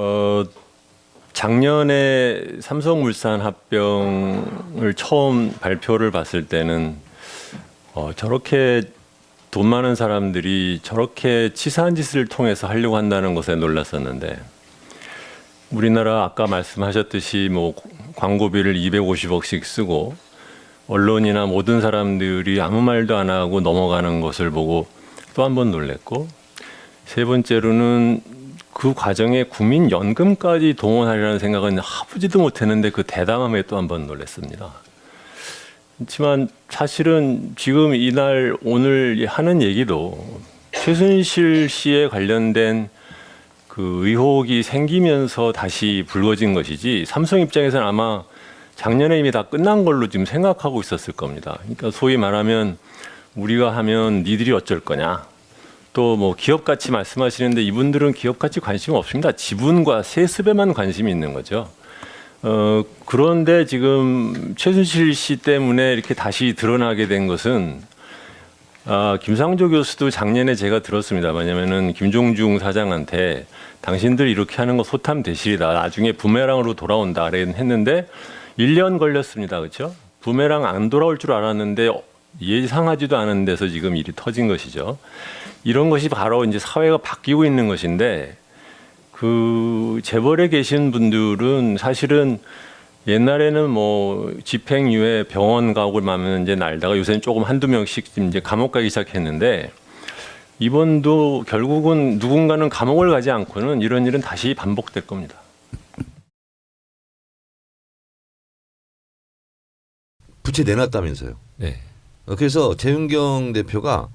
어 작년에 삼성물산 합병을 처음 발표를 봤을 때는 어 저렇게 돈 많은 사람들이 저렇게 치사한 짓을 통해서 하려고 한다는 것에 놀랐었는데 우리나라 아까 말씀하셨듯이 뭐 광고비를 250억씩 쓰고 언론이나 모든 사람들이 아무 말도 안 하고 넘어가는 것을 보고 또 한 번 놀랬고 세 번째로는 그 과정에 국민연금까지 동원하려는 생각은 해보지도 못했는데 그 대담함에 또 한 번 놀랐습니다. 그렇지만 사실은 지금 이날 오늘 하는 얘기도 최순실 씨에 관련된 그 의혹이 생기면서 다시 불거진 것이지 삼성 입장에서는 아마 작년에 이미 다 끝난 걸로 지금 생각하고 있었을 겁니다. 그러니까 소위 말하면 우리가 하면 니들이 어쩔 거냐. 또 뭐 기업 가치 말씀하시는데 이분들은 기업 가치 관심 없습니다. 지분과 세습에만 관심이 있는 거죠. 어, 그런데 지금 최순실 씨 때문에 이렇게 다시 드러나게 된 것은 아, 김상조 교수도 작년에 제가 들었습니다. 왜냐면은 김종중 사장한테 당신들 이렇게 하는 거 소탐 대실이다. 나중에 부메랑으로 돌아온다. 했는데 1년 걸렸습니다. 그렇죠? 부메랑 안 돌아올 줄 알았는데 예상하지도 않은 데서 지금 일이 터진 것이죠. 이런 것이 바로 이제 사회가 바뀌고 있는 것인데 그 재벌에 계신 분들은 사실은 옛날에는 뭐 집행유예 병원 가고 나면 이제 날다가 요새는 조금 한두 명씩 이제 감옥 가기 시작했는데 이번도 결국은 누군가는 감옥을 가지 않고는 이런 일은 다시 반복될 겁니다. 부채 내놨다면서요. 네. 어, 그래서 재윤경 대표가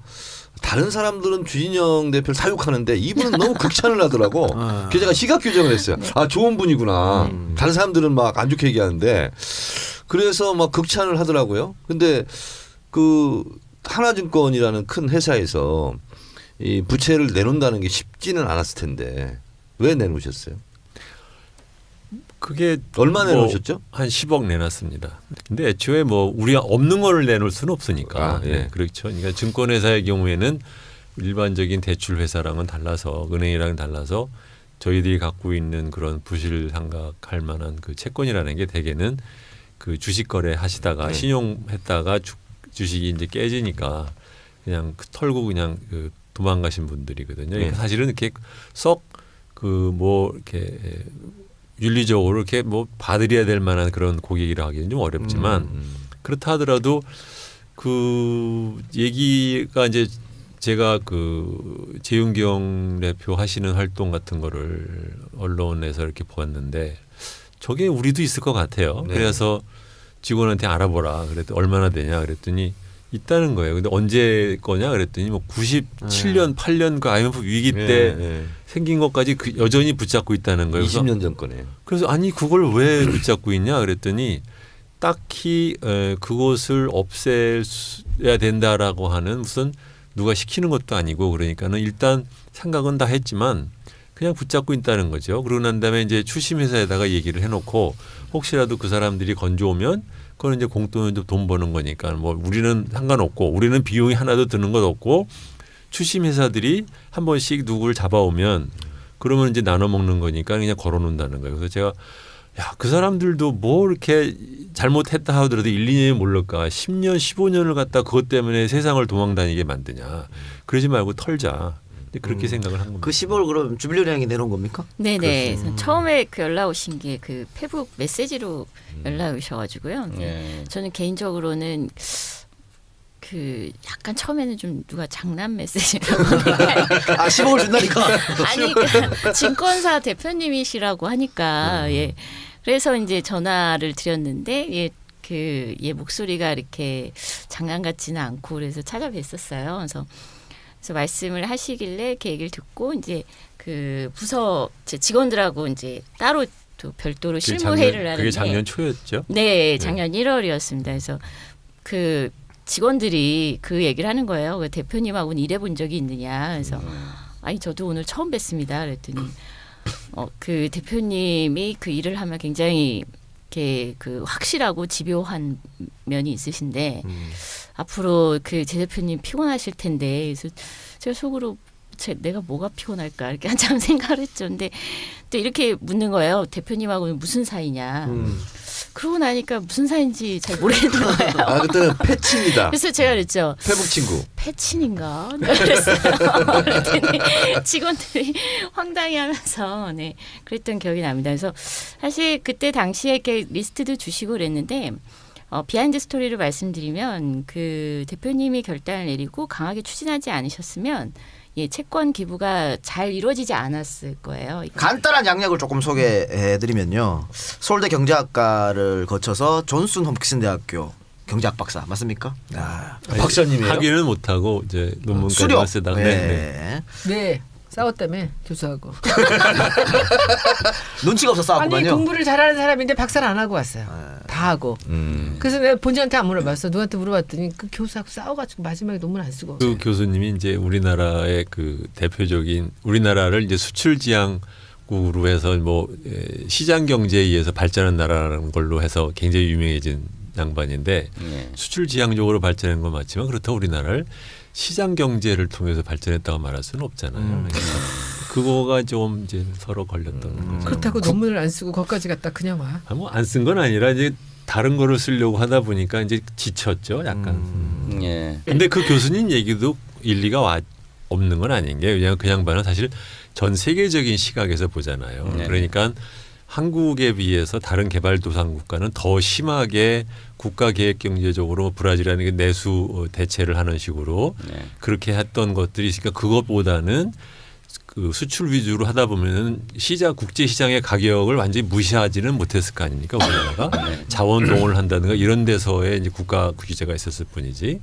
다른 사람들은 주진영 대표를 사육하는데 이분은 너무 극찬을 하더라고. 아. 그래서 제가 시각 규정을 했어요. 아 좋은 분이구나. 음. 다른 사람들은 막 안 좋게 얘기하는데 그래서 막 극찬을 하더라고요. 근데 그 하나증권이라는 큰 회사에서 이 부채를 내놓는다는 게 쉽지는 않았을 텐데 왜 내놓으셨어요? 그게 얼마 뭐 내놓으셨죠? 한 10억 내놨습니다. 근데 애초에 뭐 우리가 없는 거를 내놓을 수는 없으니까. 아, 예. 예, 그렇죠. 그러니까 증권회사의 경우에는 일반적인 대출 회사랑은 달라서 은행이랑 달라서 저희들이 갖고 있는 그런 부실 상각할 만한 그 채권이라는 게 대개는 그 주식 거래 하시다가 네. 신용했다가 주, 주식이 이제 깨지니까 그냥 그 털고 그냥 그 도망가신 분들이거든요. 그러니까 네. 사실은 이렇게 썩 그 뭐 이렇게 윤리적으로 이렇게 뭐 봐드려야 될 만한 그런 고객이라 하기는 좀 어렵지만 음. 그렇다 하더라도 그 얘기가 이제 제가 그 재윤경 대표 하시는 활동 같은 거를 언론에서 이렇게 보았는데 저게 우리도 있을 것 같아요. 네. 그래서 직원한테 알아보라. 그랬더니 얼마나 되냐 그랬더니 있다는 거예요. 근데 언제 거냐 그랬더니 뭐 97년 8년 그 IMF 위기 때 네, 네. 생긴 것까지 그 여전히 붙잡고 있다는 거예요. 그래서 20년 전 거네요. 그래서 아니 그걸 왜 붙잡고 있냐 그랬더니 딱히 에, 그것을 없애야 된다라고 하는 무슨 누가 시키는 것도 아니고 그러니까는 일단 생각은 다 했지만 그냥 붙잡고 있다는 거죠. 그러고 난 다음에 이제 출심 회사에다가 얘기를 해놓고 혹시라도 그 사람들이 건져오면 그건 이제 공돈으로 돈 버는 거니까 뭐 우리는 상관없고 우리는 비용이 하나도 드는 것 없고 출심 회사들이 한 번씩 누구를 잡아오면 그러면 이제 나눠 먹는 거니까 그냥 걸어 놓는다는 거예요. 그래서 제가 야, 그 사람들도 뭐 이렇게 잘못했다 하더라도 1, 2년이 모를까 10년, 15년을 갖다 그것 때문에 세상을 도망 다니게 만드냐. 그러지 말고 털자. 그렇게 생각을 한 겁니다. 그 10월 그럼 주빌리량이 내놓은 겁니까? 네네. 그렇죠. 처음에 그 연락 오신 게 그 페북 메시지로 음. 연락 오셔가지고요. 네. 근데 저는 개인적으로는 그 약간 처음에는 좀 누가 장난 메시지라고 아 10억을 준다니까. 아니 그러니까 증권사 대표님이시라고 하니까 음. 예 그래서 이제 전화를 드렸는데 예. 그, 얘 목소리가 이렇게 장난 같지는 않고 그래서 찾아뵀었어요. 그래서, 그래서 말씀을 하시길래 이렇게 얘기를 듣고 이제 그 부서 제 직원들하고 이제 따로 또 별도로 실무회의를 하는데 그게 작년 초였죠. 네, 작년 1월이었습니다. 그래서 그 직원들이 그 얘기를 하는 거예요. 그 대표님하고는 일해본 적이 있느냐. 그래서 아니 저도 오늘 처음 뵀습니다. 그랬더니 어, 그 대표님이 그 일을 하면 굉장히 이렇게 그 확실하고 집요한 면이 있으신데 음. 앞으로 그 제 대표님 피곤하실 텐데 그래서 제가 속으로 제, 내가 뭐가 피곤할까 이렇게 한참 생각을 했죠. 근데 또 이렇게 묻는 거예요. 대표님하고는 무슨 사이냐. 음. 그러고 나니까 무슨 사이인지 잘 모르겠는 거예요. 아 그때는 패친이다. 그래서 제가 그랬죠. 페북 친구. 패친인가? 네, 그랬어요. 그랬더니 직원들이 황당해하면서 네 그랬던 기억이 납니다. 그래서 사실 그때 당시에 이렇게 리스트도 주시고 그랬는데 어, 비하인드 스토리를 말씀드리면 그 대표님이 결단을 내리고 강하게 추진하지 않으셨으면 예, 채권 기부가 잘 이루어지지 않았을 거예요. 간단한 양력을 조금 소개해드리면요. 서울대 경제학과를 거쳐서 존슨 홈키슨 대학교 경제학 박사 맞습니까? 아, 박사님이에요. 하기는 못하고 이제 논문까지 수료. 쓰다가 네. 네. 네. 네. 싸웠다며 교수하고. 눈치가 없어 아니 싸웠구만요. 공부를 잘하는 사람인데 박사를 안 하고 왔어요. 다 하고. 음. 그래서 내가 본인한테 안 물어봤어. 누구한테 물어봤더니 그 교수하고 싸워가지고 마지막에 논문 안 쓰고. 그 교수님이 이제 우리나라의 그 대표적인 우리나라를 이제 수출 지향 국으로 해서 뭐 에, 시장 경제에 의해서 발전한 나라라는 걸로 해서 굉장히 유명해진 양반인데 예. 수출 지향적으로 발전한 건 맞지만 그렇다고 우리나라를 시장 경제를 통해서 발전했다고 말할 수는 없잖아요. 그러니까 그거가 좀 이제 서로 걸렸던 거죠. 그렇다고 논문을 안 쓰고 거기까지 갔다 그냥 와. 아, 뭐안 쓴 건 아니라 이제 다른 거를 쓰려고 하다 보니까 이제 지쳤죠, 약간. 음. 예. 근데 그 교수님 얘기도 일리가 와, 없는 건 아닌 게 왜냐하면 그 양반은 사실 전 세계적인 시각에서 보잖아요. 네. 그러니까 한국에 비해서 다른 개발도상 국가는 더 심하게 국가 계획 경제적으로 브라질이라는 게 내수 어, 대체를 하는 식으로 네. 그렇게 했던 것들이 있으니까 그것보다는 그 수출 위주로 하다 보면은 시장 국제 시장의 가격을 완전히 무시하지는 못했을 거 아닙니까? 우리나라가? 자원 동원을 한다든가 이런 데서의 이제 국가 규제가 있었을 뿐이지.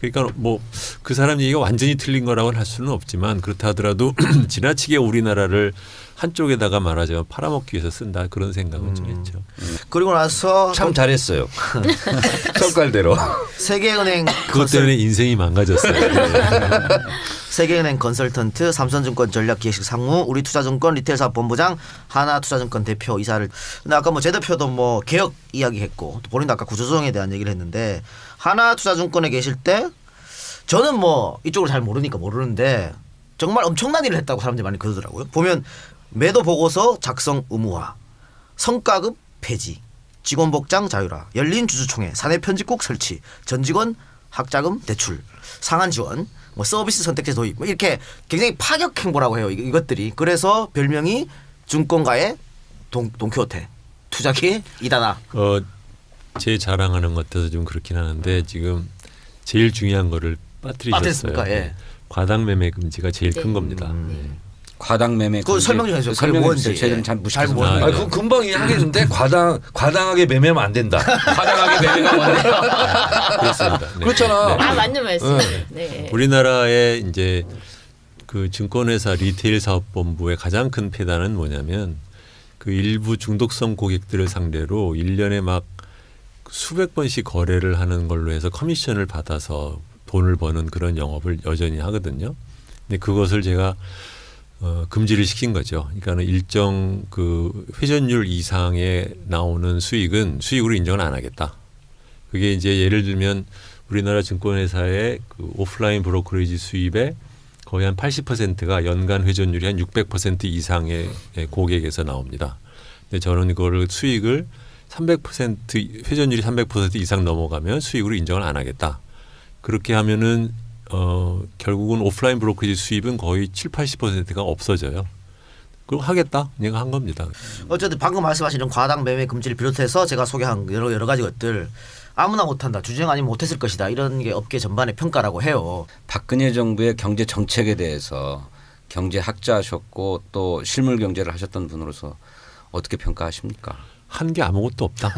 그러니까 뭐 그 사람 얘기가 완전히 틀린 거라고는 할 수는 없지만 그렇다 하더라도 지나치게 우리나라를 한쪽에다가 말하자면 팔아먹기 위해서 쓴다 그런 생각은 좀 했죠. 그리고 나서 참 잘했어요. 성깔대로. 세계은행 그것 때문에 인생이 망가졌어요. 세계은행 컨설턴트, 삼성증권 전략기획실 상무, 우리투자증권 리테일사업 본부장, 하나투자증권 대표 이사를. 근데 아까 뭐 제 대표도 뭐 개혁 이야기했고 또 본인도 아까 구조조정에 대한 얘기를 했는데 하나투자증권에 계실 때 저는 뭐 이쪽을 잘 모르니까 모르는데 정말 엄청난 일을 했다고 사람들이 많이 그러더라고요. 보면 매도 보고서 작성 의무화, 성과급 폐지, 직원 복장 자율화, 열린 주주총회, 사내 편집국 설치, 전 직원 학자금 대출, 상한 지원, 뭐 서비스 선택제 도입, 뭐 이렇게 굉장히 파격 행보라고 해요. 이- 이것들이 그래서 별명이 증권가의 동 동키호테, 투자기 이다나. 어, 제 자랑하는 것 같아서 좀 그렇긴 하는데 지금 제일 중요한 거를 빠뜨리셨어요. 빠뜨렸습니까? 예. 과당 매매 금지가 제일 네. 큰 겁니다. 과당 매매 그거 금지. 설명 좀 해주세요. 그게 설명해 뭔지. 저희는 예. 잘 아, 아, 네. 그 금방 이야기했는데 과당 과당하게 매매하면 안 된다. 과당하게 매매가 왔네요. 그렇습니다. 네. 그렇잖아. 아 맞는 말씀. 네. 네. 우리나라의 이제 그 증권회사 리테일 사업본부의 가장 큰 폐단은 뭐냐면 그 일부 중독성 고객들을 상대로 일년에막 수백 번씩 거래를 하는 걸로 해서 커미션을 받아서 돈을 버는 그런 영업을 여전히 하거든요. 근데 그것을 제가 어, 금지를 시킨 거죠. 그러니까는 일정 그 회전율 이상에 나오는 수익은 수익으로 인정을 안 하겠다. 그게 이제 예를 들면 우리나라 증권회사의 그 오프라인 브로커리지 수입의 거의 한 80%가 연간 회전율이 한 600% 이상의 고객에서 나옵니다. 근데 저는 그거를 수익을 300% 회전율이 300% 이상 넘어가면 수익으로 인정을 안 하겠다. 그렇게 하면은 어 결국은 오프라인 브로커리지 수입은 거의 7, 80%가 없어져요. 그럼 하겠다. 내가 한 겁니다. 어쨌든 방금 말씀하신 과당 매매 금지를 비롯해서 제가 소개한 여러 여러 가지 것들 아무나 못한다, 주정 아니면 못했을 것이다 이런 게 업계 전반의 평가라고 해요. 박근혜 정부의 경제 정책에 대해서 경제 학자하셨고 또 실물 경제를 하셨던 분으로서 어떻게 평가하십니까? 한 게 아무것도 없다.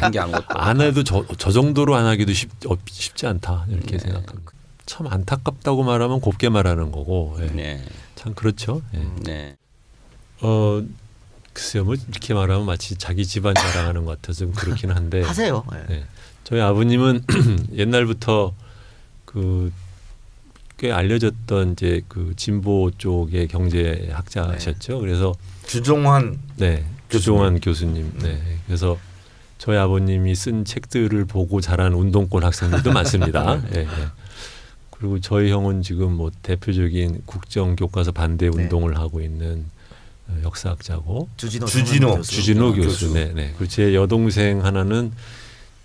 한게 아무것도 안 해도 저, 저 정도로 안 하기도 쉽, 어, 쉽지 않다 이렇게 네. 생각합니다. 참 안타깝다고 말하면 곱게 말하는 거고 예. 네. 참 그렇죠. 예. 네. 어 글쎄요 뭐 이렇게 말하면 마치 자기 집안 자랑하는 것 같아서 좀 그렇긴 한데 하세요. 예. 네. 저희 아버님은 옛날부터 그 꽤 알려졌던 이제 그 진보 쪽의 경제학자셨죠. 그래서 주종환 네, 주종환 교수님. 네, 그래서 저희 아버님이 쓴 책들을 보고 자란 운동권 학생들도 많습니다. 예, 예. 그리고 저희 형은 지금 뭐 대표적인 국정 교과서 반대 네. 운동을 하고 있는 어, 역사학자고 주진호 주진호, 교수. 주진호 교수. 교수. 네, 네. 그리고 제 여동생 하나는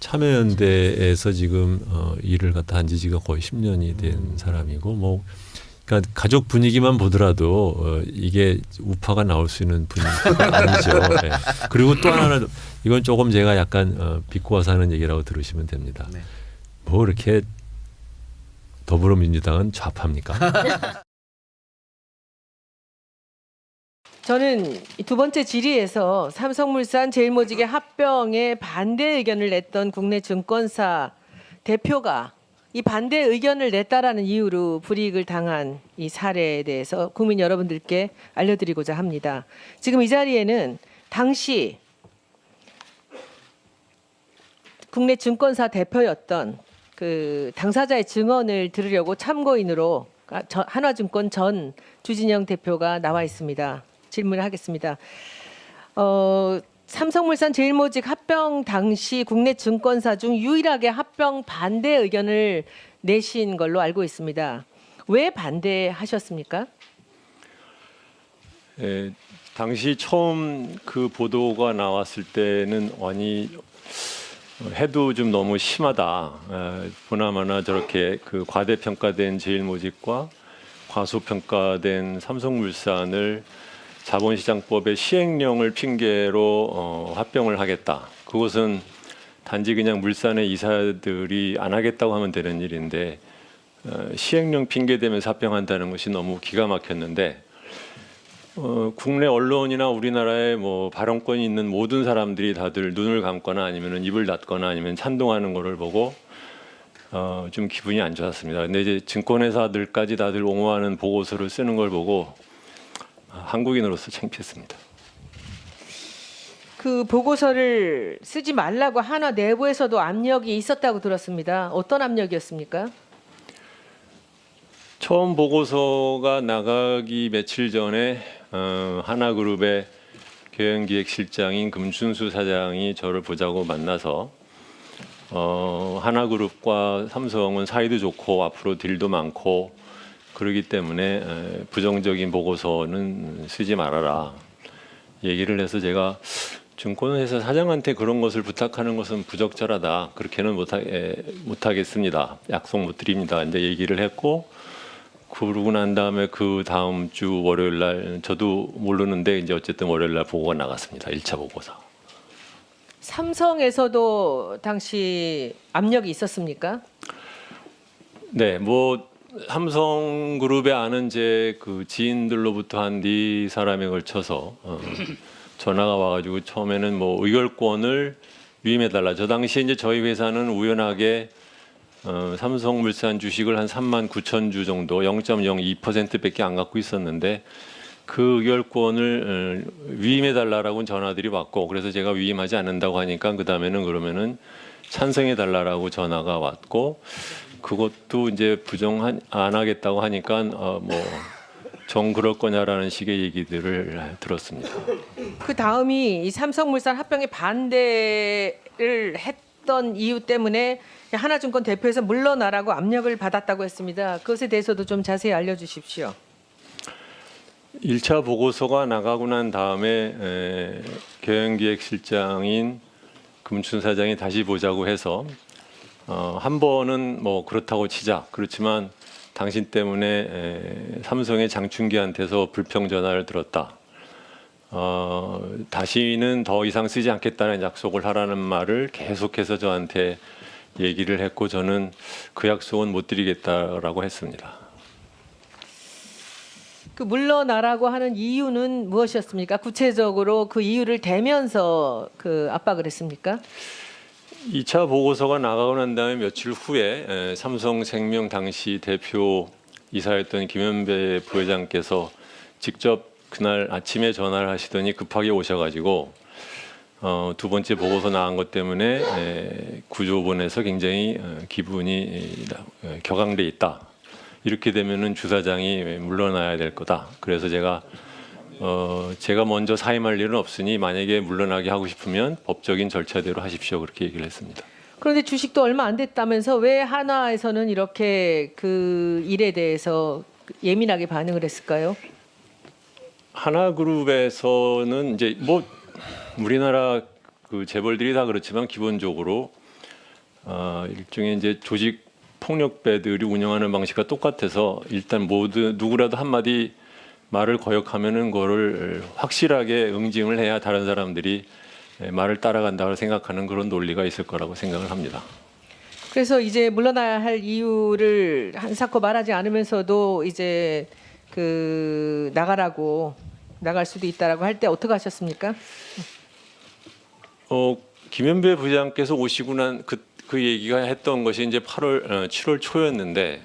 참여연대에서 지금 어, 일을 갖다 한 지가 거의 10년이 된 사람이고 뭐 그러니까 가족 분위기만 보더라도 어, 이게 우파가 나올 수 있는 분위기가 아니죠. 네. 그리고 또 하나는 이건 조금 제가 약간 어, 비꼬아서 하는 얘기라고 들으시면 됩니다. 네. 뭐 이렇게 더불어민주당은 좌파입니까? 저는 이두 번째 질의에서 삼성물산 제일모직의 합병에 반대 의견을 냈던 국내 증권사 대표가 이 반대 의견을 냈다라는 이유로 불이익을 당한 이 사례에 대해서 국민 여러분들께 알려드리고자 합니다. 지금 이 자리에는 당시 국내 증권사 대표였던 그 당사자의 증언을 들으려고 참고인으로 아, 저- 한화증권 전 주진영 대표가 나와 있습니다. 질문하겠습니다. 어, 삼성물산 제일모직 합병 당시 국내 증권사 중 유일하게 합병 반대 의견을 내신 걸로 알고 있습니다. 왜 반대하셨습니까? 예, 당시 처음 그 보도가 나왔을 때는 아니 해도 좀 너무 심하다. 에, 보나마나 저렇게 그 과대평가된 제일모직과 과소평가된 삼성물산을 자본시장법의 시행령을 핑계로 어, 합병을 하겠다. 그것은 단지 그냥 물산의 이사들이 안 하겠다고 하면 되는 일인데 어, 시행령 핑계 대면서 합병한다는 것이 너무 기가 막혔는데 어, 국내 언론이나 우리나라에 뭐 발언권이 있는 모든 사람들이 다들 눈을 감거나 아니면 입을 닫거나 아니면 찬동하는 거를 보고 어, 좀 기분이 안 좋았습니다. 근데 이제 증권회사들까지 다들 옹호하는 보고서를 쓰는 걸 보고 아, 한국인으로서 창피했습니다. 그 보고서를 쓰지 말라고 한화 내부에서도 압력이 있었다고 들었습니다. 어떤 압력이었습니까? 처음 보고서가 나가기 며칠 전에 어, 하나그룹의 경영기획실장인 금춘수 사장이 저를 보자고 만나서 어, 하나그룹과 삼성은 사이도 좋고 앞으로 딜도 많고 그러기 때문에 에, 부정적인 보고서는 쓰지 말아라 얘기를 해서 제가 증권회사 사장한테 그런 것을 부탁하는 것은 부적절하다. 그렇게는 못하, 에, 못하겠습니다. 약속 못 드립니다. 이제 얘기를 했고 그러고 난 다음에 그 다음 주 월요일 날 저도 모르는데 이제 어쨌든 월요일 날 보고가 나갔습니다. 1차 보고서. 삼성에서도 당시 압력이 있었습니까? 네, 뭐 삼성그룹에 아는 제 그 지인들로부터 한 네 사람에 걸쳐서 어, 전화가 와가지고 처음에는 뭐 의결권을 위임해달라. 저 당시에 이제 저희 회사는 우연하게 어, 삼성물산 주식을 한 3만 9천 주 정도 0.02%밖에 안 갖고 있었는데 그 의결권을 어, 위임해 달라라고 전화들이 왔고 그래서 제가 위임하지 않는다고 하니까 그 다음에는 그러면은 찬성해 달라라고 전화가 왔고 그것도 이제 부정 안 하겠다고 하니까 어 뭐 정 그럴 거냐라는 식의 얘기들을 들었습니다. 그 다음이 이 삼성물산 합병에 반대를 했던 이유 때문에 하나증권 대표에서 물러나라고 압력을 받았다고 했습니다. 그것에 대해서도 좀 자세히 알려주십시오. 1차 보고서가 나가고 난 다음에 에, 경영기획실장인 금춘 사장이 다시 보자고 해서 어, 한 번은 뭐 그렇다고 치자. 그렇지만 당신 때문에 에, 삼성의 장충기한테서 불평 전화를 들었다. 어, 다시는 더 이상 쓰지 않겠다는 약속을 하라는 말을 계속해서 저한테 얘기를 했고 저는 그 약속은 못 드리겠다라고 했습니다. 그 물러나라고 하는 이유는 무엇이었습니까? 구체적으로 그 이유를 대면서 그 압박을 했습니까? 2차 보고서가 나가고 난 다음에 며칠 후에 에, 삼성생명 당시 대표 이사였던 김현배 부회장께서 직접 그날 아침에 전화를 하시더니 급하게 오셔가지고 어, 두 번째 보고서 나온 것 때문에 에, 구조본에서 굉장히 어, 기분이 에, 격앙돼 있다. 이렇게 되면은 주사장이 물러나야 될 거다. 그래서 제가 어, 제가 먼저 사임할 일은 없으니 만약에 물러나게 하고 싶으면 법적인 절차대로 하십시오. 그렇게 얘기를 했습니다. 그런데 주식도 얼마 안 됐다면서 왜 한화에서는 이렇게 그 일에 대해서 예민하게 반응을 했을까요? 하나그룹에서는 이제 뭐 우리나라 그 재벌들이 다 그렇지만 기본적으로 어, 일종의 이제 조직 폭력배들이 운영하는 방식과 똑같아서 일단 모두 누구라도 한마디 말을 거역하면은 그거를 확실하게 응징을 해야 다른 사람들이 예, 말을 따라간다고 생각하는 그런 논리가 있을 거라고 생각을 합니다. 그래서 이제 물러나야 할 이유를 한사코 말하지 않으면서도 이제 그 나가라고 나갈 수도 있다라고 할 때 어떻게 하셨습니까? 어, 김현배 부장께서 오시고 난그그 얘기가 했던 것이 이제 8월 어, 7월 초였는데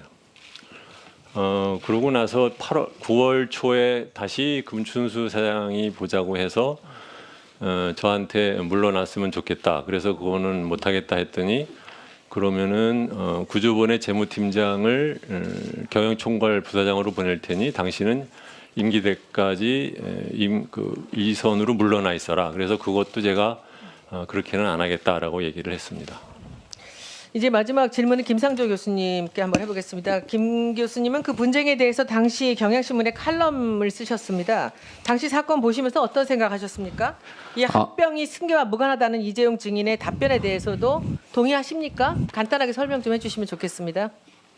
어 그러고 나서 8월 9월 초에 다시 금춘수 사장이 보자고 해서 어 저한테 물러났으면 좋겠다. 그래서 그거는 못 하겠다 했더니 그러면은 어 구조본의 재무팀장을 어, 경영총괄 부사장으로 보낼 테니 당신은 임기 때까지 임그 이선으로 물러나 있어라. 그래서 그것도 제가 어, 그렇게는 안 하겠다라고 얘기를 했습니다. 이제 마지막 질문은 김상조 교수님께 한번 해보겠습니다. 김 교수님은 그 분쟁에 대해서 당시 경향신문에 칼럼을 쓰셨습니다. 당시 사건 보시면서 어떤 생각하셨습니까? 이 합병이 승계와 무관하다는 이재용 증인의 답변에 대해서도 동의하십니까? 간단하게 설명 좀 해주시면 좋겠습니다.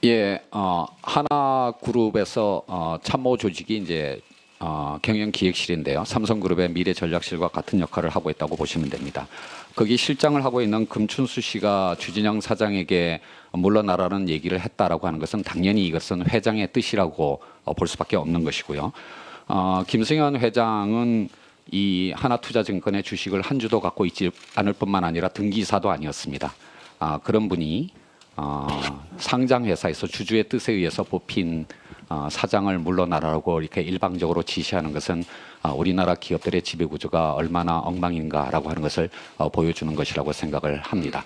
예, 어, 하나 그룹에서 어, 참모 조직이 이제 어, 경영기획실인데요. 삼성그룹의 미래 전략실과 같은 역할을 하고 있다고 보시면 됩니다. 거기 실장을 하고 있는 금춘수 씨가 주진영 사장에게 물러나라는 얘기를 했다라고 하는 것은 당연히 이것은 회장의 뜻이라고 어, 볼 수밖에 없는 것이고요. 어, 김승현 회장은 이 하나투자증권의 주식을 한 주도 갖고 있지 않을 뿐만 아니라 등기사도 아니었습니다. 아, 그런 분이 어, 상장 회사에서 주주의 뜻에 의해서 뽑힌 어, 사장을 물러나라고 이렇게 일방적으로 지시하는 것은 어, 우리나라 기업들의 지배 구조가 얼마나 엉망인가라고 하는 것을 어, 보여주는 것이라고 생각을 합니다.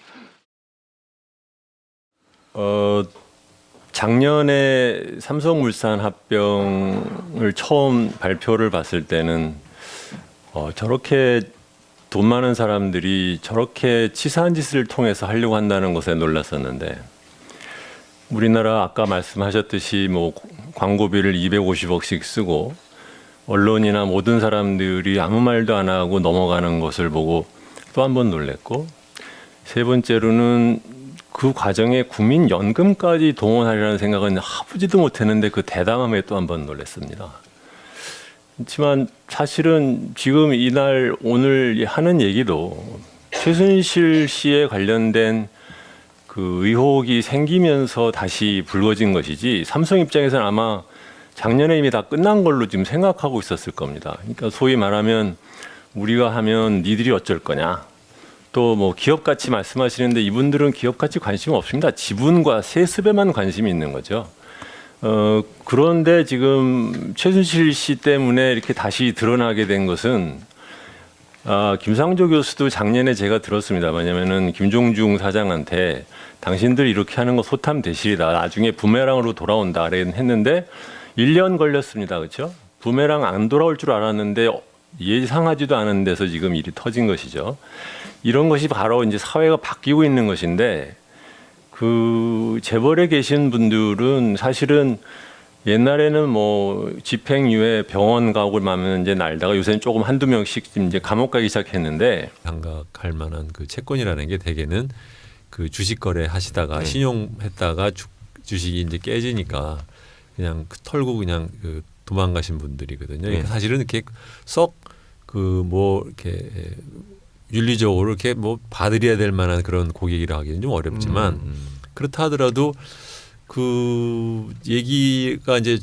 어, 작년에 삼성물산 합병을 처음 발표를 봤을 때는 어, 저렇게 돈 많은 사람들이 저렇게 치사한 짓을 통해서 하려고 한다는 것에 놀랐었는데 우리나라 아까 말씀하셨듯이 뭐 광고비를 250억씩 쓰고 언론이나 모든 사람들이 아무 말도 안 하고 넘어가는 것을 보고 또 한 번 놀랬고 세 번째로는 그 과정에 국민연금까지 동원하려는 생각은 하부지도 못했는데 그 대담함에 또 한 번 놀랐습니다. 그렇지만 사실은 지금 이날 오늘 하는 얘기도 최순실 씨에 관련된 그 의혹이 생기면서 다시 불거진 것이지 삼성 입장에서는 아마 작년에 이미 다 끝난 걸로 지금 생각하고 있었을 겁니다. 그러니까 소위 말하면 우리가 하면 니들이 어쩔 거냐. 또 뭐 기업 가치 말씀하시는데 이분들은 기업 가치 관심 없습니다. 지분과 세습에만 관심이 있는 거죠. 어, 그런데 지금 최순실 씨 때문에 이렇게 다시 드러나게 된 것은 아, 김상조 교수도 작년에 제가 들었습니다. 왜냐면은 김종중 사장한테 당신들 이렇게 하는 거 소탐 대실이다. 나중에 부메랑으로 돌아온다. 했는데 1년 걸렸습니다. 그렇죠? 부메랑 안 돌아올 줄 알았는데 예상하지도 않은 데서 지금 일이 터진 것이죠. 이런 것이 바로 이제 사회가 바뀌고 있는 것인데 그 재벌에 계신 분들은 사실은 옛날에는 뭐 집행유예 병원 가고 나면 이제 날다가 요새는 조금 한두 명씩 이제 감옥 가기 시작했는데 장각할 만한 그 채권이라는 게 대개는 그 주식 거래 하시다가 신용했다가 주, 주식이 이제 깨지니까 그냥 그 털고 그냥 그 도망가신 분들이거든요. 그러니까 사실은 이렇게 썩 그 뭐 이렇게 윤리적으로 이렇게 뭐 봐드려야 될 만한 그런 고객이라 하기는 좀 어렵지만 그렇다 하더라도 그 얘기가 이제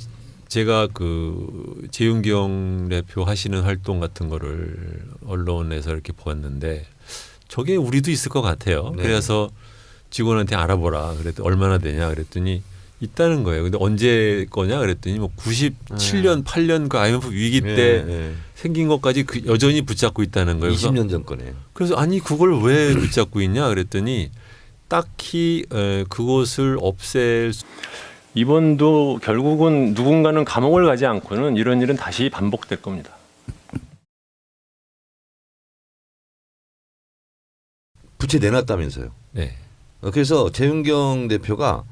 제가 그 재윤경 대표 하시는 활동 같은 거를 언론에서 이렇게 보았는데 저게 우리도 있을 것 같아요. 네. 그래서 직원한테 알아보라. 그랬더니 얼마나 되냐 그랬더니 있다는 거예요. 근데 언제 거냐 그랬더니 뭐 97년 8년 그 IMF 위기 때 네, 네. 생긴 것까지 그 여전히 붙잡고 있다는 거예요. 그래서 20년 전 거네요. 그래서 아니 그걸 왜 붙잡고 있냐 그랬더니 딱히 에, 그것을 없앨 수 이번도 결국은 누군가는 감옥을 가지 않고는 이런 일은 다시 반복될 겁니다. 부채 내놨다면서요. 네. 어, 그래서 재윤경 대표가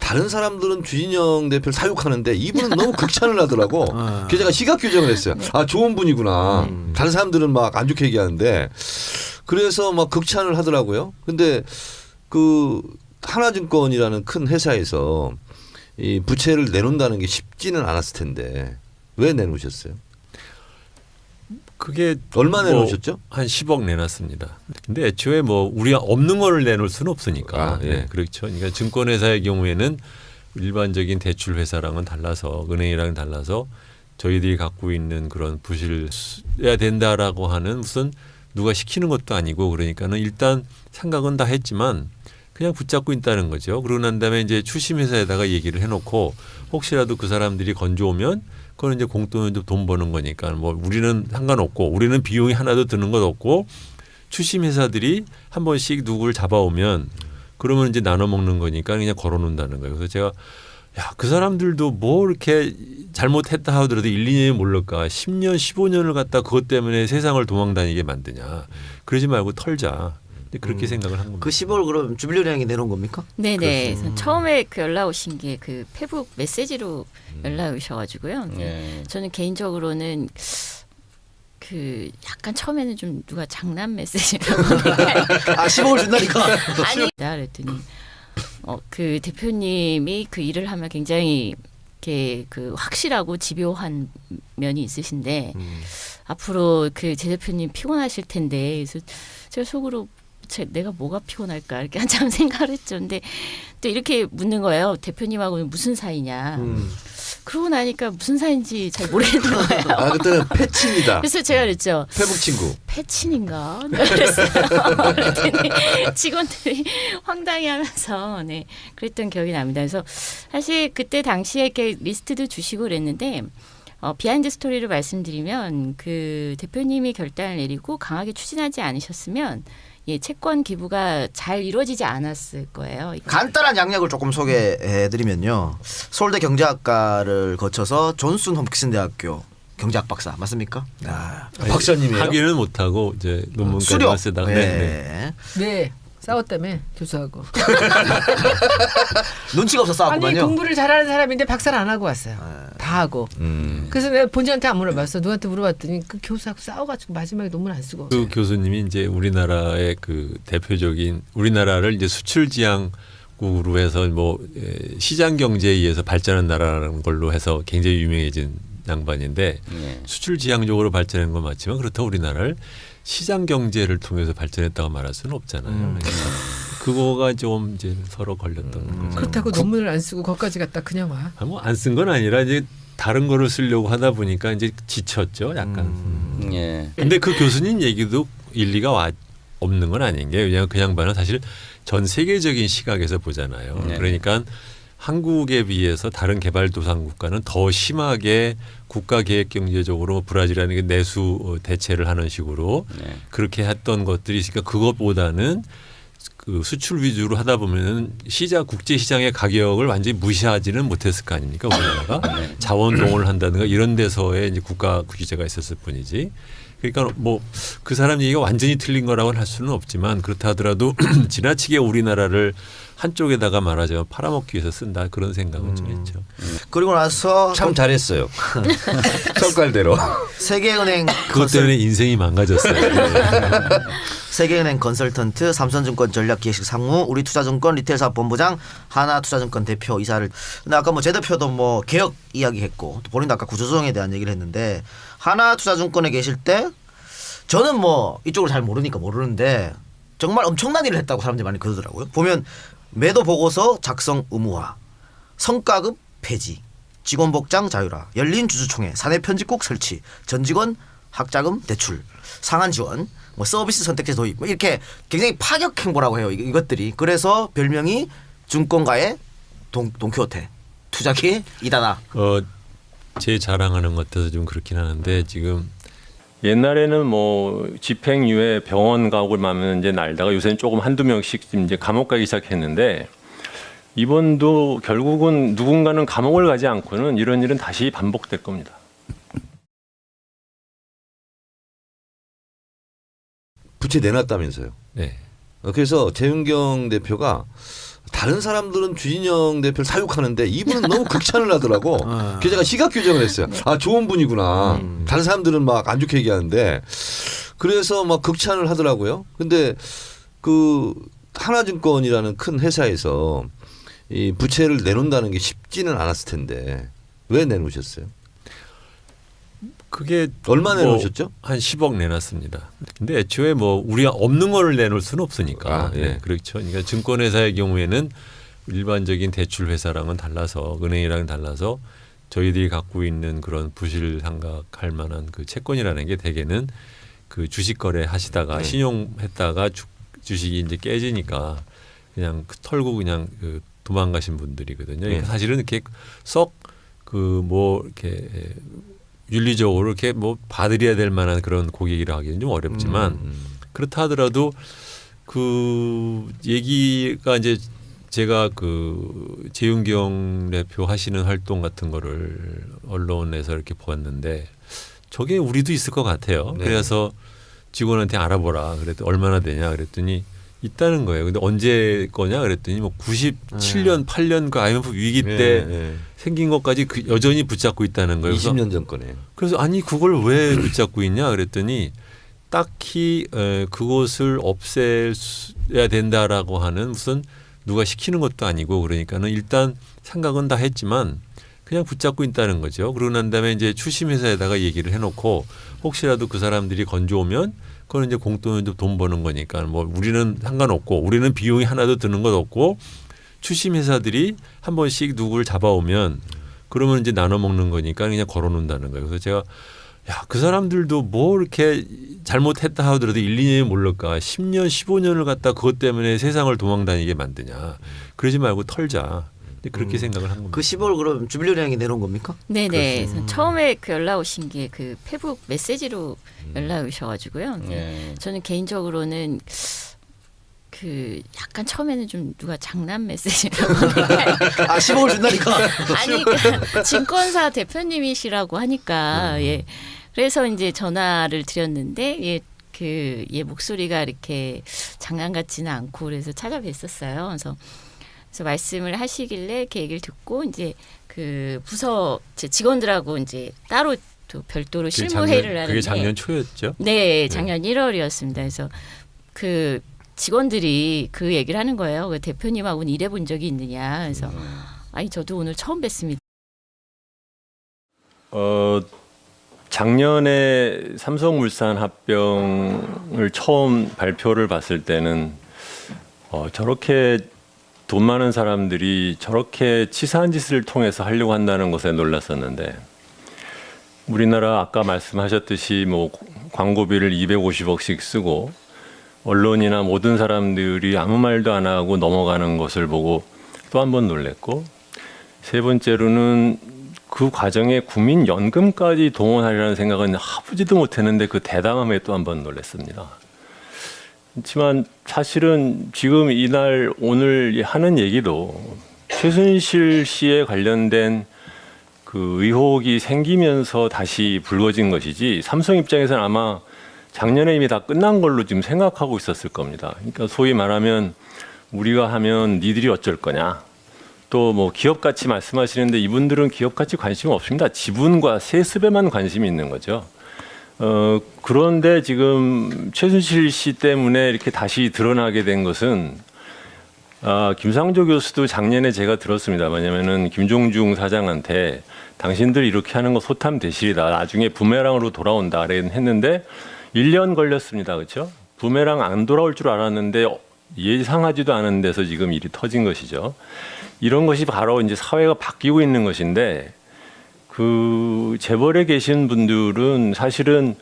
다른 사람들은 주진영 대표를 사육하는데 이분은 너무 극찬을 하더라고. 아. 그래서 제가 시각 규정을 했어요. 아 좋은 분이구나. 다른 사람들은 막 안 좋게 얘기하는데 그래서 막 극찬을 하더라고요. 근데 그 하나증권이라는 큰 회사에서 이 부채를 내놓는다는 게 쉽지는 않았을 텐데 왜 내놓으셨어요? 그게 얼마 뭐 내놓으셨죠? 한 10억 내놨습니다. 근데 애초에 뭐 우리가 없는 거를 내놓을 수는 없으니까. 아, 예. 네, 그렇죠. 그러니까 증권회사의 경우에는 일반적인 대출 회사랑은 달라서 은행이랑 달라서 저희들이 갖고 있는 그런 부실을 해야 된다라고 하는 무슨 누가 시키는 것도 아니고 그러니까는 일단 생각은 다 했지만 그냥 붙잡고 있다는 거죠. 그러고 난 다음에 이제 추심 회사에다가 얘기를 해놓고 혹시라도 그 사람들이 건져오면 그건 이제 공돈으로 돈 버는 거니까 뭐 우리는 상관없고 우리는 비용이 하나도 드는 것 없고 추심 회사들이 한 번씩 누구를 잡아오면 그러면 이제 나눠 먹는 거니까 그냥 걸어 놓는다는 거예요. 그래서 제가 야, 그 사람들도 뭐 이렇게 잘못했다 하더라도 1, 2년이 모를까 10년, 15년을 갖다 그것 때문에 세상을 도망 다니게 만드냐. 그러지 말고 털자. 근데 그렇게 생각을 한 겁니다. 그 10월 그럼 주빌리은행이 내놓은 겁니까? 네네. 그래서 처음에 그 연락 오신 게 그 페북 메시지로 연락 오셔가지고요. 예. 저는 개인적으로는 그 약간 처음에는 좀 누가 장난 메시지라고 아 10억을 준다니까. 아니다 그랬더니 어 그 대표님이 그 일을 하면 굉장히 이렇게 그 확실하고 집요한 면이 있으신데 앞으로 그 제 대표님 피곤하실 텐데 그래서 제가 속으로 제, 내가 뭐가 피곤할까 이렇게 한참 생각을 했죠. 근데 또 이렇게 묻는 거예요. 대표님하고는 무슨 사이냐. 그러고 나니까 무슨 사이인지 잘 모르겠는 거예요. 아 그때는 패친이다. 그래서 제가 그랬죠. 페북 친구. 패친인가? 네, 그랬어요. 그랬더니 직원들이 황당해하면서 네 그랬던 기억이 납니다. 그래서 사실 그때 당시에 이렇게 리스트도 주시고 그랬는데 어, 비하인드 스토리를 말씀드리면 그 대표님이 결단을 내리고 강하게 추진하지 않으셨으면 예, 채권 기부가 잘 이루어지지 않았을 거예요. 간단한 양력을 조금 소개해드리면요. 서울대 경제학과를 거쳐서 존슨 홈키슨 대학교 경제학 박사 맞습니까? 아, 박사님이에요. 하기는 못하고 이제 논문까지 수료. 쓰다가 네. 네. 네. 네. 싸웠다며 교수하고. 눈치가 없어 아니 싸웠구만요. 공부를 잘하는 사람인데 박사를 안 하고 왔어요. 다 하고. 음. 그래서 내가 본인한테 안 물어봤어. 누구한테 물어봤더니 그 교수하고 싸워가지고 마지막에 논문 안 쓰고. 그 교수님이 이제 우리나라의 그 대표적인 우리나라를 이제 수출 지향 국으로 해서 뭐 에, 시장 경제에 의해서 발전한 나라라는 걸로 해서 굉장히 유명해진 양반인데 예. 수출 지향적으로 발전한 건 맞지만 그렇다고 우리나라를 시장 경제를 통해서 발전했다고 말할 수는 없잖아요. 그러니까 그거가 좀 이제 서로 걸렸던 거죠. 그렇다고 논문을 안 쓰고 거기까지 갔다 그냥 와. 아, 뭐안 쓴 건 아니라 이제 다른 거를 쓰려고 하다 보니까 이제 지쳤죠, 약간. 음. 예. 근데 그 교수님 얘기도 일리가 와, 없는 건 아닌 게 왜냐하면 그 양반은 사실 전 세계적인 시각에서 보잖아요. 네. 그러니까 한국에 비해서 다른 개발도상 국가는 더 심하게 국가 계획 경제적으로 브라질이라는 게 내수 어, 대체를 하는 식으로 네. 그렇게 했던 것들이 있으니까 그것보다는 그 수출 위주로 하다 보면은 시장 국제 시장의 가격을 완전히 무시하지는 못했을 거 아닙니까 우리나라가 네. 자원 동원을 한다든가 이런 데서의 이제 국가 규제가 있었을 뿐이지. 그러니까 뭐 그 사람 얘기가 완전히 틀린 거라고는 할 수는 없지만 그렇다 하더라도 지나치게 우리나라를 한쪽에다가 말하자면 팔아먹기 위해서 쓴다 그런 생각은 좀 했죠. 그리고 나서 참 잘했어요. 성깔대로. 세계은행 그것 때문에 인생이 망가졌어요. 네. 세계은행 컨설턴트, 삼성증권 전략기획실 상무, 우리투자증권 리테일사업본부장, 하나투자증권 대표 이사를. 근데 아까 뭐 제 대표도 뭐 개혁 이야기했고 또 본인도 아까 구조조정에 대한 얘기를 했는데 하나투자증권에 계실 때 저는 뭐 이쪽을 잘 모르니까 모르는데 정말 엄청난 일을 했다고 사람들이 많이 그러더라고요. 보면 매도 보고서 작성 의무화, 성과급 폐지, 직원 복장 자유화, 열린 주주총회, 사내 편집국 설치, 전 직원 학자금 대출, 상한 지원, 뭐 서비스 선택제 도입, 뭐 이렇게 굉장히 파격 행보라고 해요. 이- 이것들이 그래서 별명이 증권가의 동 동키호테, 투자기 이다나. 어, 제 자랑하는 것 같아서 좀 그렇긴 하는데 지금 옛날에는 뭐 집행 이후에 병원 가고 나면 이제 날다가 요새는 조금 한두 명씩 이제 감옥 가기 시작했는데 이번도 결국은 누군가는 감옥을 가지 않고는 이런 일은 다시 반복될 겁니다. 부채 내놨다면서요. 네. 어, 그래서 재윤경 대표가 다른 사람들은 주진영 대표를 사육하는데 이분은 너무 극찬을 하더라고. 그래서 제가 시각 규정을 했어요. 아 좋은 분이구나. 다른 사람들은 막 안 좋게 얘기하는데 그래서 막 극찬을 하더라고요. 근데 그 하나증권이라는 큰 회사에서 이 부채를 내놓는다는 게 쉽지는 않았을 텐데 왜 내놓으셨어요? 그게 얼마 뭐 내놓으셨죠? 한 10억 내놨습니다. 근데 애초에 뭐 우리가 없는 거를 내놓을 수는 없으니까. 아, 예. 네, 그렇죠. 그러니까 증권회사의 경우에는 일반적인 대출 회사랑은 달라서 은행이랑 달라서 저희들이 갖고 있는 그런 부실 상각할 만한 그 채권이라는 게 대개는 그 주식 거래 하시다가 네. 신용했다가 주, 주식이 이제 깨지니까 그냥 그 털고 그냥 그 도망가신 분들이거든요. 그러니까 네. 사실은 이렇게 썩 그 뭐 이렇게 윤리적으로 이렇게 뭐 봐드려야 될 만한 그런 고객이라 하기는 좀 어렵지만 음. 그렇다 하더라도 그 얘기가 이제 제가 그 재윤경 대표 하시는 활동 같은 거를 언론에서 이렇게 보았는데 저게 우리도 있을 것 같아요. 네. 그래서 직원한테 알아보라. 그랬더니 얼마나 되냐 그랬더니 있다는 거예요. 근데 언제 거냐 그랬더니 뭐 97년 8년 그 IMF 위기 때 네, 네. 생긴 것까지 그 여전히 붙잡고 있다는 거예요. 그래서 20년 전 거네요. 그래서 아니 그걸 왜 붙잡고 있냐 그랬더니 딱히 에, 그것을 없애야 된다라고 하는 무슨 누가 시키는 것도 아니고 그러니까는 일단 생각은 다 했지만 그냥 붙잡고 있다는 거죠. 그러고 난 다음에 이제 추심 회사에다가 얘기를 해놓고 혹시라도 그 사람들이 건져오면 그건 이제 공돈으로 돈 버는 거니까 뭐 우리는 상관없고 우리는 비용이 하나도 드는 것 없고 추심 회사들이 한 번씩 누구를 잡아오면 그러면 이제 나눠 먹는 거니까 그냥 걸어 놓는다는 거예요. 그래서 제가 야, 그 사람들도 뭐 이렇게 잘못했다 하더라도 1, 2년이 모를까 10년, 15년을 갖다 그것 때문에 세상을 도망 다니게 만드냐. 그러지 말고 털자. 근데 그렇게 생각을 한 겁니다. 그 10월 그럼 주빌리은행이 내놓은 겁니까? 네네. 그래서 처음에 그 연락 오신 게 그 페북 메시지로 음. 연락 오셔가지고요. 네. 예. 저는 개인적으로는 그 약간 처음에는 좀 누가 장난 메시지라고 하니까 아 10억을 준다니까. 아니 그러니까 증권사 대표님이시라고 하니까 음. 예 그래서 이제 전화를 드렸는데 예. 그, 예, 목소리가 이렇게 장난 같지는 않고 그래서 찾아뵀었어요. 그래서, 그래서 말씀을 하시길래 이렇게 얘기를 듣고 이제 그 부서 제 직원들하고 이제 따로 또 별도로 실무회의를 하는데 그게 작년 초였죠. 네, 작년 1월이었습니다. 그래서 그 직원들이 그 얘기를 하는 거예요. 그 대표님하고는 일해본 적이 있느냐. 그래서 아니 저도 오늘 처음 뵀습니다. 어, 작년에 삼성물산 합병을 처음 발표를 봤을 때는 어, 저렇게 돈 많은 사람들이 저렇게 치사한 짓을 통해서 하려고 한다는 것에 놀랐었는데 우리나라 아까 말씀하셨듯이 뭐 광고비를 250억씩 쓰고 언론이나 모든 사람들이 아무 말도 안 하고 넘어가는 것을 보고 또 한 번 놀랬고 세 번째로는 그 과정에 국민연금까지 동원하려는 생각은 하부지도 못했는데 그 대담함에 또 한 번 놀랐습니다. 그렇지만 사실은 지금 이날 오늘 하는 얘기도 최순실 씨에 관련된 그 의혹이 생기면서 다시 불거진 것이지 삼성 입장에서는 아마 작년에 이미 다 끝난 걸로 지금 생각하고 있었을 겁니다. 그러니까 소위 말하면 우리가 하면 니들이 어쩔 거냐. 또 뭐 기업 가치 말씀하시는데 이분들은 기업 가치 관심 없습니다. 지분과 세습에만 관심이 있는 거죠. 어, 그런데 지금 최순실 씨 때문에 이렇게 다시 드러나게 된 것은 아, 김상조 교수도 작년에 제가 들었습니다. 왜냐면은 김종중 사장한테 당신들 이렇게 하는 거 소탐 대실이다. 나중에 부메랑으로 돌아온다. 했는데 1년 걸렸습니다. 그렇죠? 부메랑 안 돌아올 줄 알았는데 예상하지도 않은 데서 지금 일이 터진 것이죠. 이런 것이 바로 이제 사회가 바뀌고 있는 것인데 그 재벌에 계신 분들은 사실은